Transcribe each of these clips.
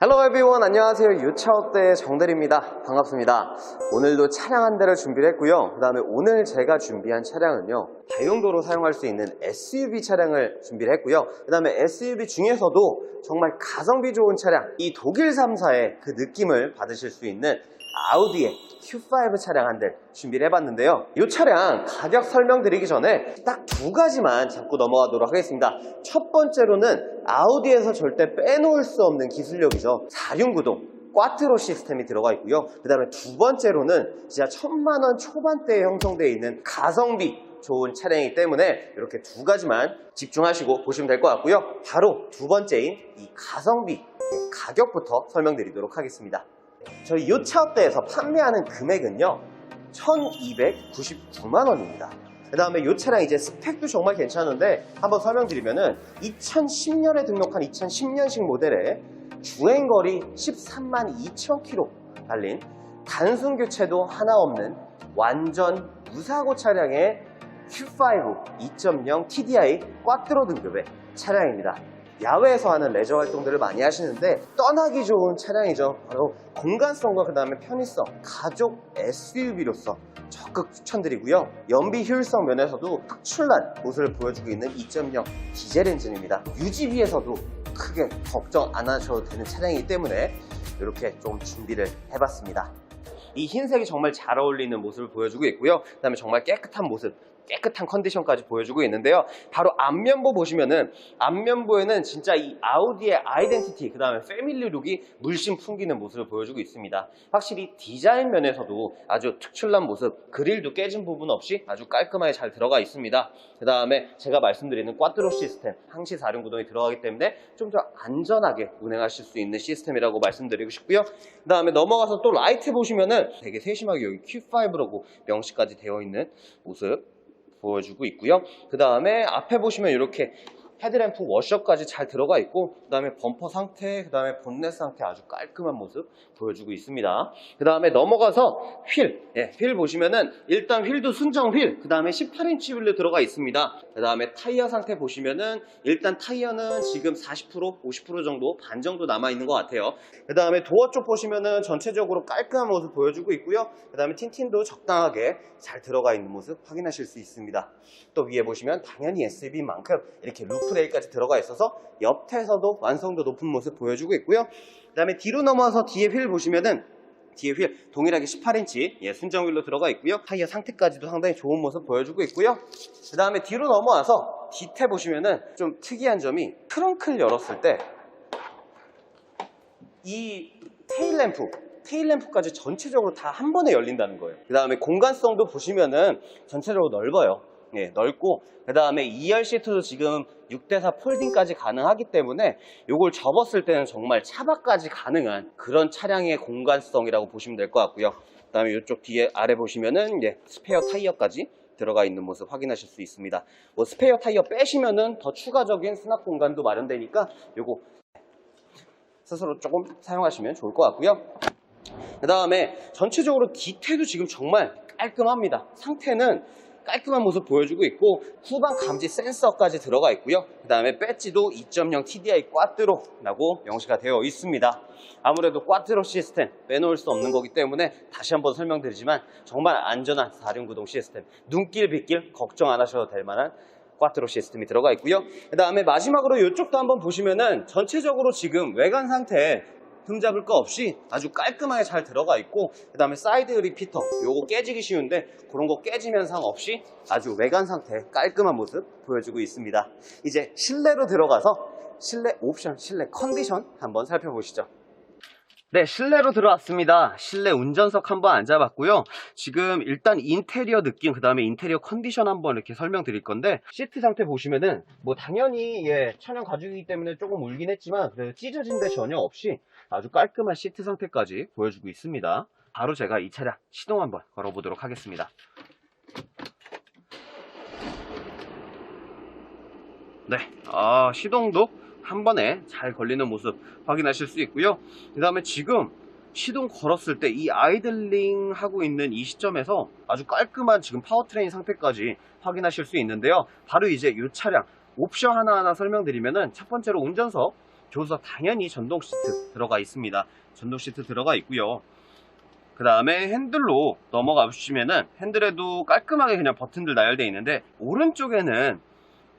Hello everyone. 안녕하세요. 유차업대 정대리입니다. 반갑습니다. 오늘도 차량 한 대를 준비를 했고요. 그 다음에 오늘 제가 준비한 차량은요 다용도로 사용할 수 있는 SUV 차량을 준비를 했고요. 그 다음에 SUV 중에서도 정말 가성비 좋은 차량 이 독일 3사의 그 느낌을 받으실 수 있는 아우디의 Q5 차량 한 대 준비를 해봤는데요. 이 차량 가격 설명드리기 전에 딱 두 가지만 잡고 넘어가도록 하겠습니다. 첫 번째로는 아우디에서 절대 빼놓을 수 없는 기술력이죠. 4륜구동. 꽈트로 시스템이 들어가 있고요. 그 다음에 두 번째로는 진짜 천만 원 초반대에 형성되어 있는 가성비 좋은 차량이기 때문에 이렇게 두 가지만 집중하시고 보시면 될 것 같고요. 바로 두 번째인 이 가성비 가격부터 설명드리도록 하겠습니다. 저희 요 차업대에서 판매하는 금액은요 1299만 원입니다 그 다음에 이 차량 이제 스펙도 정말 괜찮은데 한번 설명드리면은 2010년에 등록한 2010년식 모델에 주행거리 13만 2천 킬로 달린 단순 교체도 하나 없는 완전 무사고 차량의 Q5 2.0 TDI 꽈트로 등급의 차량입니다. 야외에서 하는 레저 활동들을 많이 하시는데 떠나기 좋은 차량이죠. 바로 공간성과 그 다음에 편의성, 가족 SUV로서 적극 추천드리고요. 연비 효율성 면에서도 특출난 모습을 보여주고 있는 2.0 디젤 엔진입니다. 유지비에서도 크게 걱정 안 하셔도 되는 차량이기 때문에 이렇게 좀 준비를 해봤습니다. 이 흰색이 정말 잘 어울리는 모습을 보여주고 있고요. 그 다음에 정말 깨끗한 모습, 깨끗한 컨디션까지 보여주고 있는데요. 바로 앞면부 보시면은 앞면부에는 진짜 이 아우디의 아이덴티티, 그 다음에 패밀리 룩이 물씬 풍기는 모습을 보여주고 있습니다. 확실히 디자인 면에서도 아주 특출난 모습, 그릴도 깨진 부분 없이 아주 깔끔하게 잘 들어가 있습니다. 그 다음에 제가 말씀드리는 꽈트로 시스템, 항시 4륜 구동이 들어가기 때문에 좀 더 안전하게 운행하실 수 있는 시스템이라고 말씀드리고 싶고요. 그 다음에 넘어가서 또 라이트 보시면은 되게 세심하게 여기 Q5라고 명시까지 되어 있는 모습 보여주고 있고요. 그 다음에 앞에 보시면 이렇게 헤드램프 워셔까지 잘 들어가 있고 그 다음에 범퍼 상태, 그 다음에 본넷 상태 아주 깔끔한 모습 보여주고 있습니다. 그 다음에 넘어가서 휠, 예, 휠 보시면은 일단 휠도 순정 휠, 그 다음에 18인치 휠로 들어가 있습니다. 그 다음에 타이어 상태 보시면은 일단 타이어는 지금 40%, 50% 정도 반 정도 남아 있는 것 같아요. 그 다음에 도어 쪽 보시면은 전체적으로 깔끔한 모습 보여주고 있고요. 그 다음에 틴틴도 적당하게 잘 들어가 있는 모습 확인하실 수 있습니다. 또 위에 보시면 당연히 SUV만큼 이렇게 루프레일까지 들어가 있어서 옆에서도 완성도 높은 모습 보여주고 있고요. 그 다음에 뒤로 넘어와서 뒤에 휠 보시면은 뒤에 휠 동일하게 18인치 예, 순정 휠로 들어가 있고요. 타이어 상태까지도 상당히 좋은 모습 보여주고 있고요. 그 다음에 뒤로 넘어와서 뒤태 보시면은 좀 특이한 점이 트렁크를 열었을 때 이 테일램프 테일램프까지 전체적으로 다 한 번에 열린다는 거예요. 그 다음에 공간성도 보시면은 전체적으로 넓어요. 예, 넓고 그 다음에 2열 시트도 지금 6대4 폴딩까지 가능하기 때문에 이걸 접었을 때는 정말 차박까지 가능한 그런 차량의 공간성이라고 보시면 될 것 같고요. 그 다음에 이쪽 뒤에 아래 보시면은 예, 스페어 타이어까지 들어가 있는 모습 확인하실 수 있습니다. 뭐 스페어 타이어 빼시면은 더 추가적인 수납 공간도 마련되니까 요거 스스로 조금 사용하시면 좋을 것 같고요. 그 다음에 전체적으로 디테일도 지금 정말 깔끔합니다. 상태는 깔끔한 모습 보여주고 있고 후방 감지 센서까지 들어가 있고요. 그 다음에 배지도 2.0 TDI 꽈트로라고 명시가 되어 있습니다. 아무래도 꽈트로 시스템 빼놓을 수 없는 거기 때문에 다시 한번 설명드리지만 정말 안전한 4륜 구동 시스템 눈길 빗길 걱정 안 하셔도 될 만한 꽈트로 시스템이 들어가 있고요. 그 다음에 마지막으로 이쪽도 한번 보시면은 전체적으로 지금 외관 상태 흠잡을 거 없이 아주 깔끔하게 잘 들어가 있고 그 다음에 사이드 리피터 요거 깨지기 쉬운데 그런 거 깨지면 상없이 아주 외관 상태 깔끔한 모습 보여주고 있습니다. 이제 실내로 들어가서 실내 옵션, 실내 컨디션 한번 살펴보시죠. 네, 실내로 들어왔습니다. 실내 운전석 한번 앉아봤고요. 지금 일단 인테리어 느낌, 그 다음에 인테리어 컨디션 한번 이렇게 설명드릴 건데, 시트 상태 보시면은, 뭐 당연히, 예, 천연 가죽이기 때문에 조금 울긴 했지만, 그래도 찢어진 데 전혀 없이 아주 깔끔한 시트 상태까지 보여주고 있습니다. 바로 제가 이 차량 시동 한번 걸어보도록 하겠습니다. 네, 아, 시동도 한 번에 잘 걸리는 모습 확인하실 수 있고요. 그 다음에 지금 시동 걸었을 때 이 아이들링 하고 있는 이 시점에서 아주 깔끔한 지금 파워트레인 상태까지 확인하실 수 있는데요. 바로 이제 이 차량 옵션 하나하나 설명드리면은 첫 번째로 운전석 조수석 당연히 전동 시트 들어가 있습니다. 전동 시트 들어가 있고요. 그 다음에 핸들로 넘어가 보시면은 핸들에도 깔끔하게 그냥 버튼들 나열되어 있는데 오른쪽에는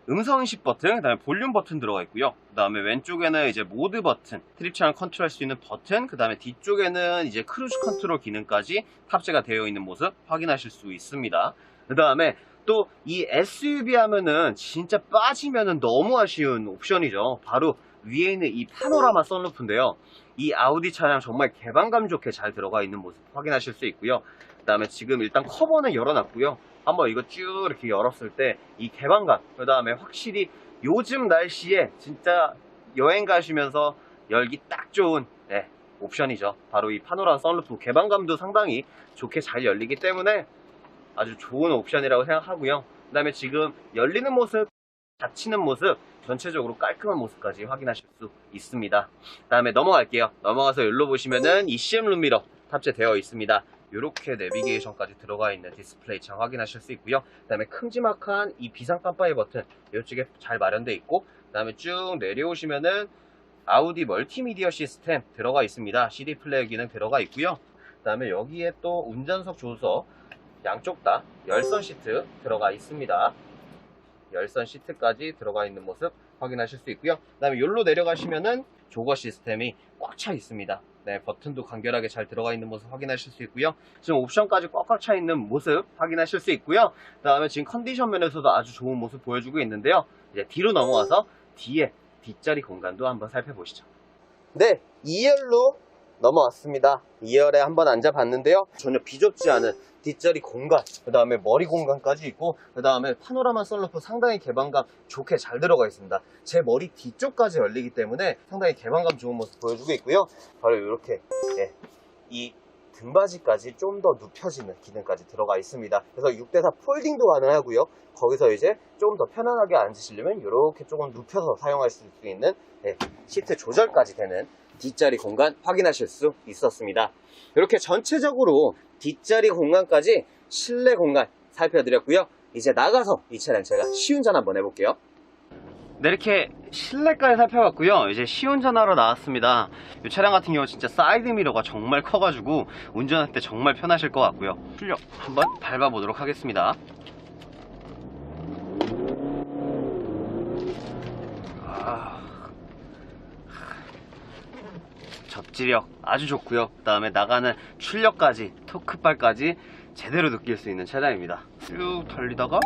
음성 인식 버튼, 그 다음에 볼륨 버튼 들어가 있고요. 그 다음에 왼쪽에는 이제 모드 버튼, 트립 채널 컨트롤할 수 있는 버튼, 그 다음에 뒤쪽에는 이제 크루즈 컨트롤 기능까지 탑재가 되어 있는 모습 확인하실 수 있습니다. 그 다음에 또 이 SUV 하면은 진짜 빠지면은 너무 아쉬운 옵션이죠. 바로 위에 있는 이 파노라마 선루프인데요. 이 아우디 차량 정말 개방감 좋게 잘 들어가 있는 모습 확인하실 수 있고요. 그 다음에 지금 일단 커버는 열어놨고요. 한번 이거 쭉 이렇게 열었을 때 이 개방감, 그 다음에 확실히 요즘 날씨에 진짜 여행 가시면서 열기 딱 좋은 네, 옵션이죠. 바로 이 파노라마 선루프 개방감도 상당히 좋게 잘 열리기 때문에 아주 좋은 옵션이라고 생각하고요. 그 다음에 지금 열리는 모습, 닫히는 모습, 전체적으로 깔끔한 모습까지 확인하실 수 있습니다. 그 다음에 넘어갈게요. 넘어가서 여기로 보시면은 ECM 룸미러 탑재되어 있습니다. 이렇게 내비게이션까지 들어가 있는 디스플레이 창 확인하실 수 있고요. 그 다음에 큼지막한 이 비상 깜빡이 버튼 이쪽에 잘 마련되어 있고 그 다음에 쭉 내려오시면은 아우디 멀티미디어 시스템 들어가 있습니다. CD 플레이어 기능 들어가 있고요. 그 다음에 여기에 또 운전석 조수석 양쪽 다 열선 시트 들어가 있습니다. 열선 시트까지 들어가 있는 모습 확인하실 수 있고요. 그 다음에 여기로 내려가시면은 조거 시스템이 꽉 차 있습니다. 네, 버튼도 간결하게 잘 들어가 있는 모습 확인하실 수 있고요. 지금 옵션까지 꽉꽉 차 있는 모습 확인하실 수 있고요. 그 다음에 지금 컨디션 면에서도 아주 좋은 모습 보여주고 있는데요. 이제 뒤로 넘어가서 뒤에 뒷자리 공간도 한번 살펴보시죠. 네, 2열로 넘어왔습니다. 2열에 한번 앉아봤는데요. 전혀 비좁지 않은 뒷자리 공간, 그 다음에 머리 공간까지 있고, 그 다음에 파노라마 썬루프 상당히 개방감 좋게 잘 들어가 있습니다. 제 머리 뒤쪽까지 열리기 때문에 상당히 개방감 좋은 모습 보여주고 있고요. 바로 이렇게, 예, 이 등받이까지 좀 더 눕혀지는 기능까지 들어가 있습니다. 그래서 6대4 폴딩도 가능하고요. 거기서 이제 좀 더 편안하게 앉으시려면 이렇게 조금 눕혀서 사용하실 수 있는 예, 시트 조절까지 되는 뒷자리 공간 확인하실 수 있었습니다. 이렇게 전체적으로 뒷자리 공간까지 실내 공간 살펴드렸고요. 이제 나가서 이 차량 제가 시운전 한번 해볼게요. 네, 이렇게 실내까지 살펴봤고요. 이제 시운전하러 나왔습니다. 이 차량 같은 경우 진짜 사이드 미러가 정말 커가지고 운전할 때 정말 편하실 것 같고요. 출력 한번 밟아보도록 하겠습니다. 접지력 아주 좋고요. 그 다음에 나가는 출력까지 토크발까지 제대로 느낄 수 있는 차량입니다. 쭉 달리다가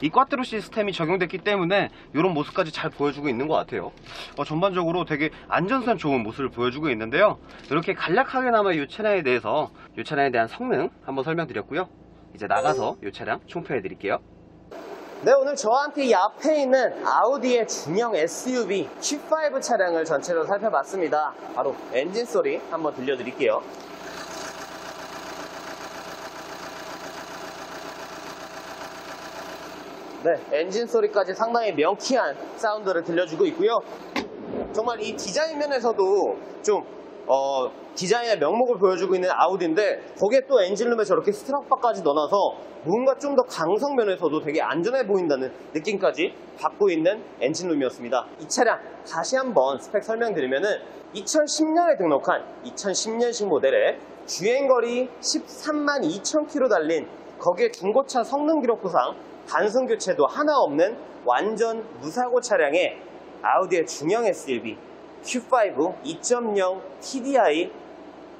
이 꽈트로 시스템이 적용됐기 때문에 이런 모습까지 잘 보여주고 있는 것 같아요. 어, 전반적으로 되게 안전성 좋은 모습을 보여주고 있는데요. 이렇게 간략하게나마 이 차량에 대해서 이 차량에 대한 성능 한번 설명드렸고요. 이제 나가서 이 차량 총평해 드릴게요. 네, 오늘 저한테 이 앞에 있는 아우디의 중형 SUV Q5 차량을 전체로 살펴봤습니다. 바로 엔진 소리 한번 들려드릴게요. 네, 엔진 소리까지 상당히 명쾌한 사운드를 들려주고 있고요. 정말 이 디자인 면에서도 좀 어, 디자인의 명목을 보여주고 있는 아우디인데 거기에 또 엔진룸에 저렇게 스트락바까지 넣어놔서 뭔가 좀 더 강성 면에서도 되게 안전해 보인다는 느낌까지 받고 있는 엔진룸이었습니다. 이 차량 다시 한번 스펙 설명드리면 은 2010년에 등록한 2010년식 모델의 주행거리 13만 2천 킬로 달린 거기에 중고차 성능 기록부상 단순 교체도 하나 없는 완전 무사고 차량의 아우디의 중형 SUV Q5 2.0 TDI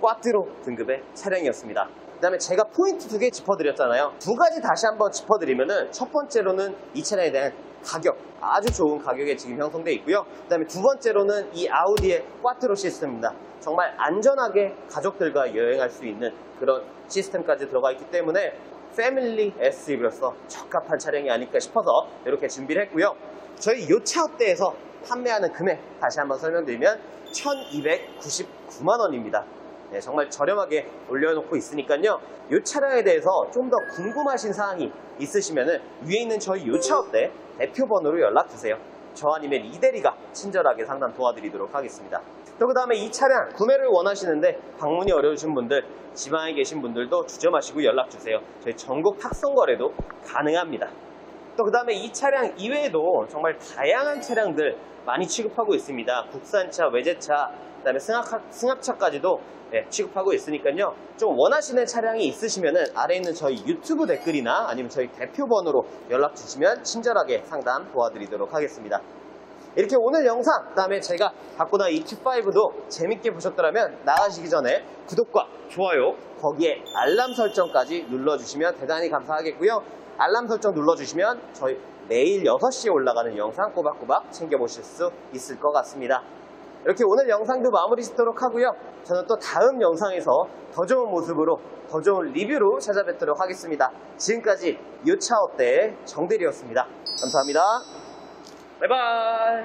꽈트로 등급의 차량이었습니다. 그 다음에 제가 포인트 두 개 짚어드렸잖아요. 두 가지 다시 한번 짚어드리면은 첫 번째로는 이 차량에 대한 가격 아주 좋은 가격에 지금 형성되어 있고요. 그 다음에 두 번째로는 이 아우디의 꽈트로 시스템입니다. 정말 안전하게 가족들과 여행할 수 있는 그런 시스템까지 들어가 있기 때문에 패밀리 SUV로서 적합한 차량이 아닐까 싶어서 이렇게 준비를 했고요. 저희 요차 업대에서 판매하는 금액 다시 한번 설명드리면 1299만 원입니다. 네, 정말 저렴하게 올려놓고 있으니까요. 이 차량에 대해서 좀 더 궁금하신 사항이 있으시면 위에 있는 저희 요차 업대 대표 번호로 연락 주세요. 저 아니면 이대리가 친절하게 상담 도와드리도록 하겠습니다. 또 그 다음에 이 차량 구매를 원하시는데 방문이 어려우신 분들, 지방에 계신 분들도 주저 마시고 연락 주세요. 저희 전국 탁송 거래도 가능합니다. 또 그 다음에 이 차량 이외에도 정말 다양한 차량들 많이 취급하고 있습니다. 국산차, 외제차, 그 다음에 승합, 승합차까지도 네, 취급하고 있으니까요. 좀 원하시는 차량이 있으시면은 아래에 있는 저희 유튜브 댓글이나 아니면 저희 대표 번호로 연락 주시면 친절하게 상담 도와드리도록 하겠습니다. 이렇게 오늘 영상, 그 다음에 제가 갖고 나온 EQ5도 재밌게 보셨더라면 나가시기 전에 구독과 좋아요, 거기에 알람 설정까지 눌러주시면 대단히 감사하겠고요. 알람 설정 눌러주시면 저희 매일 6시에 올라가는 영상 꼬박꼬박 챙겨보실 수 있을 것 같습니다. 이렇게 오늘 영상도 마무리 짓도록 하고요. 저는 또 다음 영상에서 더 좋은 모습으로 더 좋은 리뷰로 찾아뵙도록 하겠습니다. 지금까지 유차 어때 정대리였습니다. 감사합니다. 바이바이.